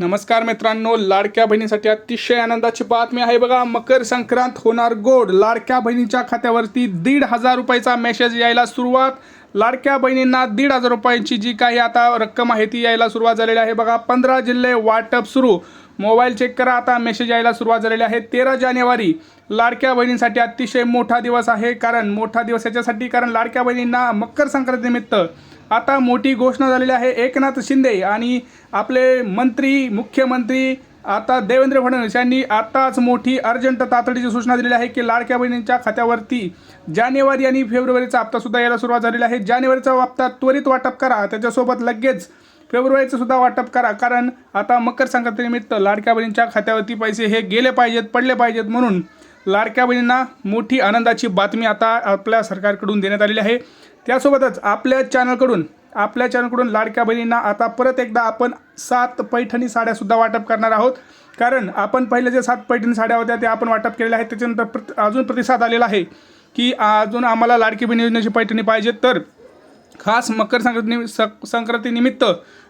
नमस्कार मित्रांनो लाडक्या बहिणीसाठी अतिशय आनंदाची बातमी आहे बघा. मकर संक्रांत होणार गोड. लाडक्या बहिणीच्या खात्यावरती दीड हजार रुपयाचा मेसेज यायला सुरुवात. लाडक्या बहिणींना दीड हजार रुपयांची जी काही आता रक्कम आहे ती यायला सुरुवात झालेली आहे बघा. पंधरा जिल्हे वाटप सुरू. मोबाईल चेक करा आता मेसेज यायला सुरुवात झालेली आहे. तेरा जानेवारी लाडक्या बहिणींसाठी अतिशय मोठा दिवस आहे. कारण मोठा दिवस याच्यासाठी कारण लाडक्या बहिणींना मकर संक्रांतीनिमित्त आता मोठी घोषणा झालेली आहे एकनाथ शिंदे आणि आपले मंत्री मुख्यमंत्री आता देवेंद्र फडणवीस यांनी आताच मोठी अर्जंट तातडीची सूचना दिलेली आहे की लाडक्या बहिणींच्या खात्यावरती जानेवारी आणि फेब्रुवारीचा हप्ता सुद्धा यायला सुरुवात झालेली आहे. जानेवारीचा हप्ता त्वरित वाटप करा त्याच्यासोबत लगेच फेब्रुवारीचं सुद्धा वाटप करा कारण आता मकर संक्रांतीनिमित्त लाडक्या बहिणींच्या खात्यावरती पैसे हे गेले पाहिजेत पडले पाहिजेत म्हणून लाडक्या बहिणींना मोठी आनंदाची बातमी आता आपल्या सरकारकडून देण्यात आलेली आहे. त्यासोबतच आपल्या चॅनलकडून आपल्या चॅनलकडून लाडक्या बहिणींना आता परत एकदा आपण सात पैठणी साड्यासुद्धा वाटप करणार आहोत. कारण आपण पहिले जे सात पैठणी साड्या होत्या त्या आपण वाटप केलेल्या आहेत. त्याच्यानंतर प्रत अजून प्रतिसाद आलेला आहे की अजून आम्हाला लाडकी बहिणी योजनेची पैठणी पाहिजे. तर खास मकर संक्रांती सं संक्रांतीनिमित्त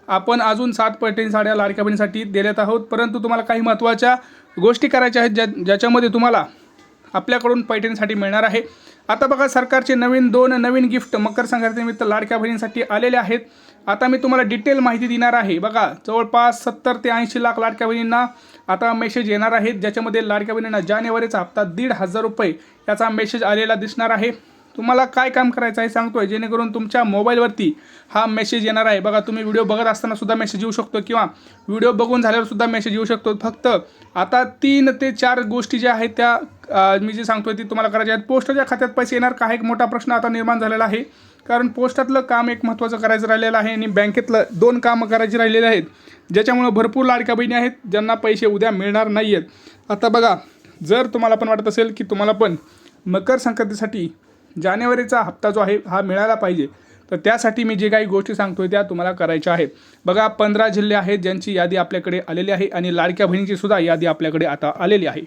आपण अजून सात पैठणी साड्या लाडक्या बहिणीसाठी देण्यात आहोत. परंतु तुम्हाला काही महत्त्वाच्या गोष्टी करायच्या आहेत ज्या ज्याच्यामध्ये तुम्हाला आपल्याकडून पैठणीसाठी मिळणार आहे. आता बघा सरकारचे नवीन दोन नवीन गिफ्ट मकर संक्रांतीनिमित्त लाडक्या बहिणींसाठी आलेले आहेत. आता मी तुम्हाला डिटेल माहिती देणार आहे. बघा जवळपास सत्तर ते ऐंशी लाख लाडक्या बहिणींना आता मेसेज येणार आहेत ज्याच्यामध्ये लाडक्या बहिणींना जानेवारीचा हप्ता दीड हजार रुपये याचा मेसेज आलेला दिसणार आहे. तुम्हाला काय काम करायचं आहे सांगतोय जेणेकरून तुमच्या मोबाईलवरती हा मेसेज येणार आहे. बघा तुम्ही व्हिडिओ बघत असताना सुद्धा मेसेज येऊ शकतो किंवा व्हिडिओ बघून झाल्यावर सुद्धा मेसेज येऊ शकतो. फक्त आता तीन ते चार गोष्टी ज्या आहेत त्या मी जे सांगतोय ती तुम्हाला करायच्या आहेत. पोस्टच्या खात्यात पैसे येणार का? हा एक मोठा प्रश्न आता निर्माण झालेला आहे. कारण पोस्टातलं काम एक महत्त्वाचं करायचं राहिलेलं आहे आणि बँकेतलं दोन कामं करायची राहिलेले आहेत. ज्याच्यामुळं भरपूर लाडक्या बहिणी आहेत ज्यांना पैसे उद्या मिळणार नाही आहेत आता बघा जर तुम्हाला पण वाटत असेल की तुम्हाला पण मकर संक्रांतीसाठी जानेवारीचा हप्ता जो आहे हा मिळाला पाहिजे. तर त्यासाठी मी जे काही गोष्टी सांगतोय त्या तुम्हाला करायच्या आहेत. बघा पंधरा जिल्हे आहेत ज्यांची यादी आपल्याकडे आलेली आहे आणि लाडक्या बहिणीची सुद्धा यादी आपल्याकडे आता आलेली आहे.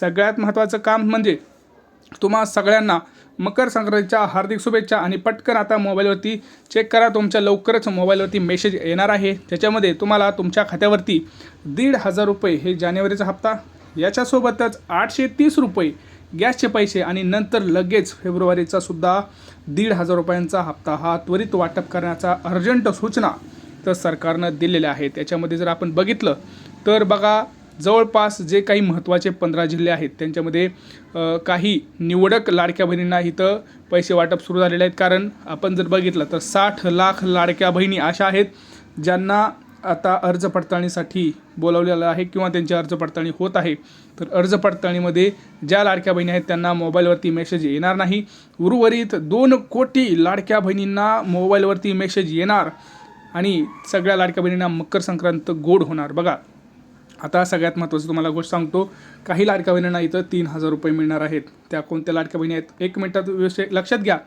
सगळ्यात महत्त्वाचं काम म्हणजे तुम्हा सगळ्यांना मकर संक्रांतीच्या हार्दिक शुभेच्छा आणि पटकन आता मोबाईलवरती चेक करा. तुमच्या लवकरच मोबाईलवरती मेसेज येणार आहे. त्याच्यामध्ये तुम्हाला तुमच्या खात्यावरती दीड हजार रुपये हे जानेवारीचा हप्ता याच्यासोबतच आठशे तीस रुपये गॅसचे पैसे आणि नंतर लगेच फेब्रुवारीचा सुद्धा दीड हजार रुपयांचा हप्ता हा त्वरित वाटप करण्याचा अर्जंट सूचना तर सरकारनं दिलेल्या आहेत. त्याच्यामध्ये जर आपण बघितलं तर बघा जवळपास जे काही महत्त्वाचे पंधरा जिल्हे आहेत त्यांच्यामध्ये काही निवडक लाडक्या बहिणींना इथं पैसे वाटप सुरू झालेले आहेत. कारण आपण जर बघितलं तर साठ लाख लाडक्या बहिणी अशा आहेत ज्यांना आता अर्ज पडताळणीसाठी बोलावलेलं आहे किंवा त्यांची अर्ज पडताळणी होत आहे तर अर्ज पडताळणीमध्ये ज्या लाडक्या बहिणी आहेत त्यांना मोबाईलवरती मेसेज येणार नाही. उर्वरित दोन कोटी लाडक्या बहिणींना मोबाईलवरती मेसेज येणार आणि सगळ्या लाडक्या बहिणींना मकर संक्रांत गोड होणार. बघा आता सगळ्यात महत्त्वाचं तुम्हाला गोष्ट सांगतो काही लाडक्या बहिणींना इथं तीन हजार रुपये मिळणार आहेत. त्या कोणत्या लाडक्या बहिणी आहेत एक मिनटात व्यवस्थित लक्षात घ्या.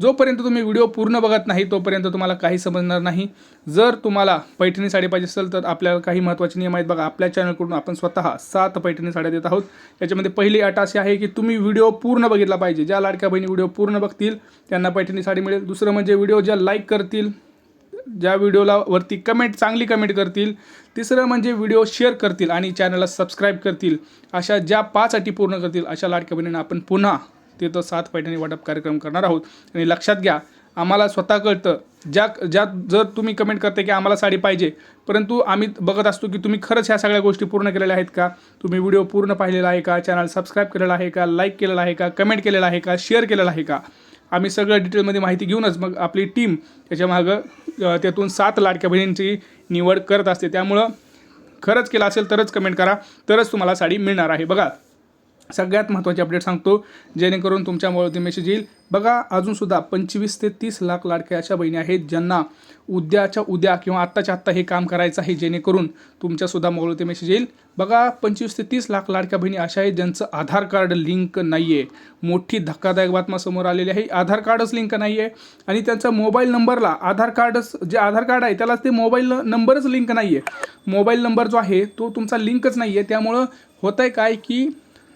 जोपर्यंत तुम्ही व्हिडिओ पूर्ण बघत नाही तोपर्यंत तुम्हाला काही समजणार नाही. जर तुम्हाला पैठणी साडी पाहिजे असेल तर आपल्याला काही महत्त्वाचे नियम आहेत बघा. आपल्या चॅनलकडून आपण स्वतः सात पैठणी साड्या देत आहोत. याच्यामध्ये पहिली अट अशी आहे की तुम्ही व्हिडिओ पूर्ण बघितला पाहिजे. ज्या लाडक्या बहिणी व्हिडिओ पूर्ण बघतील त्यांना पैठणी साडी मिळेल. दुसरं म्हणजे व्हिडिओ ज्या लाईक करतील ज्या व्हिडिओला वरती कमेंट चांगली कमेंट करतील तिसरं म्हणजे व्हिडिओ शेअर करतील आणि चॅनलला सबस्क्राईब करतील. अशा ज्या पाच अटी पूर्ण करतील अशा लाडक्या बहिणींना आपण पुन्हा ते तर सात पैठणी वाटप कार्यक्रम करणार आहोत. आणि लक्षात घ्या आम्हाला स्वतः कळतं ज्या ज्या जर तुम्ही कमेंट करते की आम्हाला साडी पाहिजे परंतु आम्ही बघत असतो की तुम्ही खरंच ह्या सगळ्या गोष्टी पूर्ण केलेल्या आहेत का? तुम्ही व्हिडिओ पूर्ण पाहिलेला आहे का? चॅनल सबस्क्राईब केलेला आहे का? लाईक केलेला आहे का? कमेंट केलेला आहे का? शेअर केलेला आहे का? आम्ही सगळं डिटेलमध्ये माहिती घेऊनच मग आपली टीम त्याच्या मागं त्यातून सात लाडक्या बहिणींची निवड करत असते. त्यामुळं खरंच केलं असेल तरच कमेंट करा. तरच तुम्हाला साडी मिळणार आहे. बघा सगळ्यात महत्त्वाचे अपडेट सांगतो जेणेकरून तुमच्या मोबाईलवरती मेसेज येईल. बघा अजूनसुद्धा पंचवीस ते तीस लाख लाडक्या अशा बहिणी आहेत ज्यांना उद्याच्या उद्या किंवा आत्ताच्या आत्ता हे काम करायचं आहे जेणेकरून तुमच्यासुद्धा मोबाईलवरती मेसेज येईल. बघा पंचवीस ते तीस लाख लाडक्या बहिणी अशा आहेत ज्यांचं आधार कार्ड लिंक नाही आहे मोठी धक्कादायक बातमा समोर आलेली आहे आधार कार्डच लिंक नाही आहे आणि त्यांचा मोबाईल नंबरला आधार कार्डच जे आधार कार्ड आहे त्याला ते मोबाईल नंबरच लिंक नाही आहे मोबाईल नंबर जो आहे तो तुमचा लिंकच नाही आहे त्यामुळं होतं आहे काय की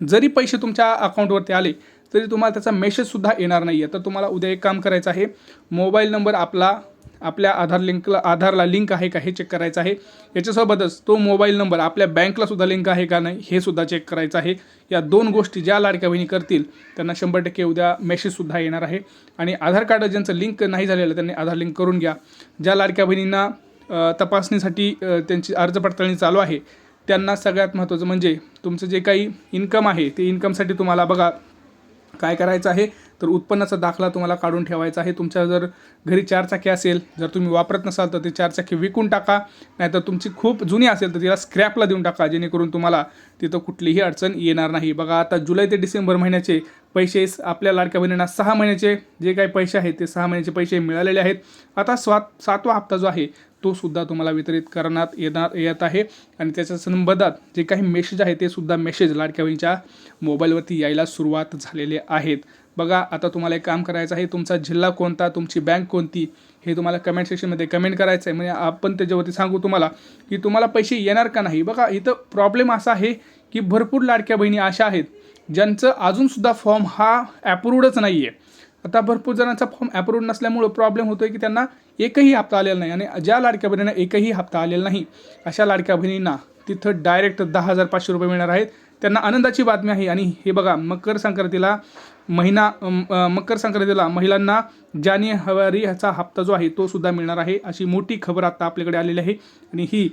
जरी पैसे तुमच्या अकाउंटवरती आले तरी तुम्हाला त्याचा मेसेजसुद्धा येणार नाही आहे तर तुम्हाला उद्या एक काम करायचं आहे. मोबाईल नंबर आपला आपल्या आधार लिंकला आधारला लिंक आहे का हे चेक करायचं आहे. याच्यासोबतच तो मोबाईल नंबर आपल्या बँकलासुद्धा लिंक आहे का नाही हे सुद्धा चेक करायचं आहे. या दोन गोष्टी ज्या लाडक्या बहिणी करतील त्यांना शंभर टक्के उद्या मेसेजसुद्धा येणार आहे. आणि आधार कार्ड ज्यांचं लिंक नाही झालेलं त्यांनी आधार लिंक करून घ्या. ज्या लाडक्या बहिणींना तपासणीसाठी त्यांची अर्ज पडताळणी चालू आहे त्यांना सगळ्यात महत्त्वाचं म्हणजे तुमचं जे काही इन्कम आहे ते इन्कमसाठी तुम्हाला बघा काय करायचं आहे? तर उत्पन्नाचा दाखला तुम्हाला काढून ठेवायचा आहे. तुमच्या जर घरी चारचाकी असेल जर तुम्ही वापरत नसाल तर ते चारचाकी विकून टाका. नाहीतर तुमची खूप जुनी असेल तर तिला स्क्रॅपला देऊन टाका जेणेकरून तुम्हाला तिथं कुठलीही अडचण येणार नाही. बघा आता जुलै ते डिसेंबर महिन्याचे पैसे आपल्या लाडक्या बहिणींना सहा महिन्याचे जे काही पैसे आहेत ते सहा महिन्याचे पैसे मिळालेले आहेत. आता स्वात सातवा हप्ता जो आहे तो सुद्धा तुम्हाला वितरित करण्यात येणार येत आहे. आणि त्याच्या संबंधात जे काही मेसेज आहे ते सुद्धा मेसेज लाडक्या बहिणीच्या मोबाईलवरती यायला सुरुवात झालेले आहेत. बघा आता तुम्हाला एक काम करायचं आहे. तुमचा जिल्हा कोणता तुमची बँक कोणती हे तुम्हाला कमेंट सेक्शनमध्ये कमेंट करायचं आहे म्हणजे आपण त्याच्यावरती सांगू तुम्हाला की तुम्हाला पैसे येणार का नाही. बघा इथं प्रॉब्लेम असा आहे की भरपूर लाडक्या बहिणी अशा आहेत ज्यांचं अजूनसुद्धा फॉर्म हा ॲप्रूवडच नाही आहे आता भरपूर जणांचा फॉर्म अप्रूव्ड नसल्यामुळं प्रॉब्लेम होतो आहे की त्यांना एकही हप्ता आलेला नाही आणि ज्या लाडक्या बहिणींना एकही हप्ता आलेला नाही अशा लाडक्या बहिणींना तिथं डायरेक्ट दहा हजार पाचशे रुपये मिळणार आहेत. त्यांना आनंदाची बातमी आहे आणि हे बघा मकर संक्रांतीला महिना मकर संक्रांतीला महिलांना जानेवारी ह्याचा हप्ता जो आहे तो सुद्धा मिळणार आहे. अशी मोठी खबर आता आपल्याकडे आलेली आहे. आणि ही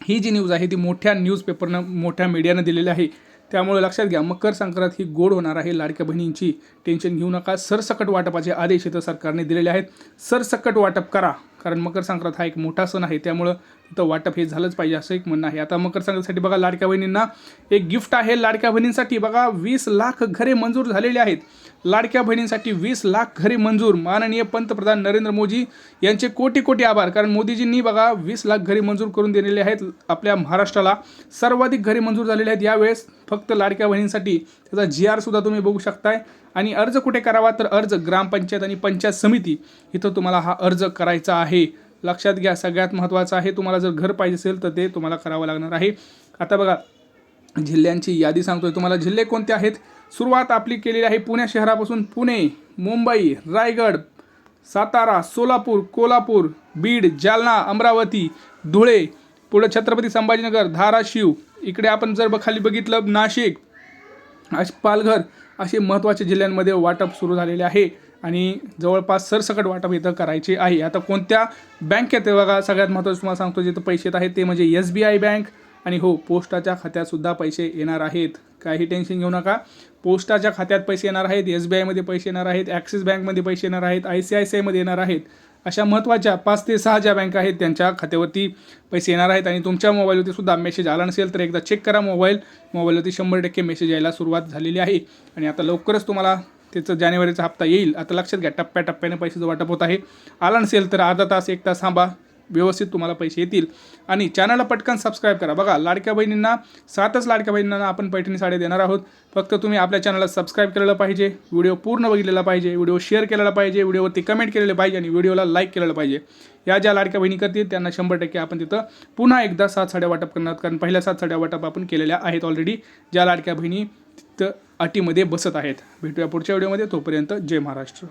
ही जी न्यूज आहे ती मोठ्या न्यूजपेपरनं मोठ्या मीडियानं दिलेली आहे. त्यामुळे लक्षात घ्या मकर संक्रांत ही गोड होणार आहे. लाडक्या बहिणींची टेन्शन घेऊ नका. सरसकट वाटपाचे आदेश इथं सरकारने दिलेले आहेत. सरसकट वाटप करा. कारण मकर संक्रांत हा एक मोठा सण आहे त्यामुळं तिथं वाटप हे झालंच पाहिजे असं एक म्हणणं आहे. आता मकर संक्रांतीसाठी बघा लाडक्या बहिणींना एक गिफ्ट आहे. लाडक्या बहिणींसाठी बघा वीस लाख घरे मंजूर झालेली आहेत. लाडक्या बहिणींसाठी वीस लाख घरे मंजूर. माननीय पंतप्रधान नरेंद्र मोदी यांचे कोटी कोटी आभार. कारण मोदीजींनी बघा वीस लाख घरे मंजूर करून दिलेले आहेत आपल्या महाराष्ट्राला. सर्वाधिक घरे मंजूर झालेले आहेत यावेळेस फक्त लाडक्या बहिणींसाठी. त्याचा जी आर सुद्धा तुम्ही बघू शकताय. आणि अर्ज कुठे करावा? तर अर्ज ग्रामपंचायत आणि पंचायत समिती इथं तुम्हाला हा अर्ज करायचा आहे. लक्षात घ्या सगळ्यात महत्त्वाचं आहे तुम्हाला जर घर पाहिजे असेल तर ते तुम्हाला करावं लागणार आहे. आता बघा जिल्ह्यांची यादी सांगतोय. तुम्हाला जिल्हे कोणते आहेत? सुरुवात आपली केलेली आहे पुणे शहरापासून. पुणे मुंबई रायगड सातारा सोलापूर कोल्हापूर बीड जालना अमरावती धुळे पुढे छत्रपती संभाजीनगर धाराशिव. इकडे आपण जर खाली बघितलं नाशिक असे पालघर असे महत्त्वाच्या जिल्ह्यांमध्ये वाटप सुरू झालेले आहे आणि जवळपास सरसकट वाटप इथं करायचे आहे. आता कोणत्या बँकेत आहे बघा. सगळ्यात महत्त्वाचं तुम्हाला सांगतो जिथं पैसे येत आहेत ते म्हणजे एस बी आय बँक आणि हो पोस्टाच्या खात्यातसुद्धा पैसे येणार आहेत. काही टेन्शन घेऊ नका. पोस्टाच्या खात्यात पैसे येणार आहेत एस बी आयमध्ये पैसे येणार आहेत ॲक्सिस बँकमध्ये पैसे येणार आहेत आय सी आय सी आयमध्ये येणार आहेत. अशा महत्त्वाच्या पाच ते सहा ज्या बँका आहेत त्यांच्या खात्यावरती पैसे येणार आहेत. आणि तुमच्या मोबाईलवरती सुद्धा मेसेज आला नसेल तर एकदा चेक करा मोबाईल. मोबाईलवरती शंभर टक्के मेसेज यायला सुरुवात झालेली आहे. आणि आता लवकरच तुम्हाला त्याचं जानेवारीचा हप्ता येईल. आता लक्षात घ्या टप्प्याटप्प्याने पैशाचं वाटप होत आहे. आला नसेल तर अर्धा तास एक तास थांबा. व्यवस्थित तुम्हाला पैसे येतील. आणि चॅनलला पटकन सबस्क्राईब करा. बघा लाडक्या बहिणींना सातच लाडक्या बहिणींना आपण पैठणी साडी देणार आहोत. फक्त तुम्ही आपल्या चॅनलला सबस्क्राईब केलेलं पाहिजे व्हिडिओ पूर्ण बघितलेला पाहिजे व्हिडिओ शेअर केलेला पाहिजे व्हिडिओवरती कमेंट केलेलं पाहिजे आणि व्हिडिओला लाईक केलेलं पाहिजे. या ज्या लाडक्या बहिणी करतील त्यांना शंभर टक्के आपण तिथं पुन्हा एकदा सात साड्या वाटप करणार कारण पहिल्या सात साड्या वाटप आपण केलेल्या आहेत ऑलरेडी ज्या लाडक्या बहिणी तिथं अटीमध्ये बसत आहेत. भेटूया पुढच्या व्हिडिओमध्ये तोपर्यंत जय महाराष्ट्र.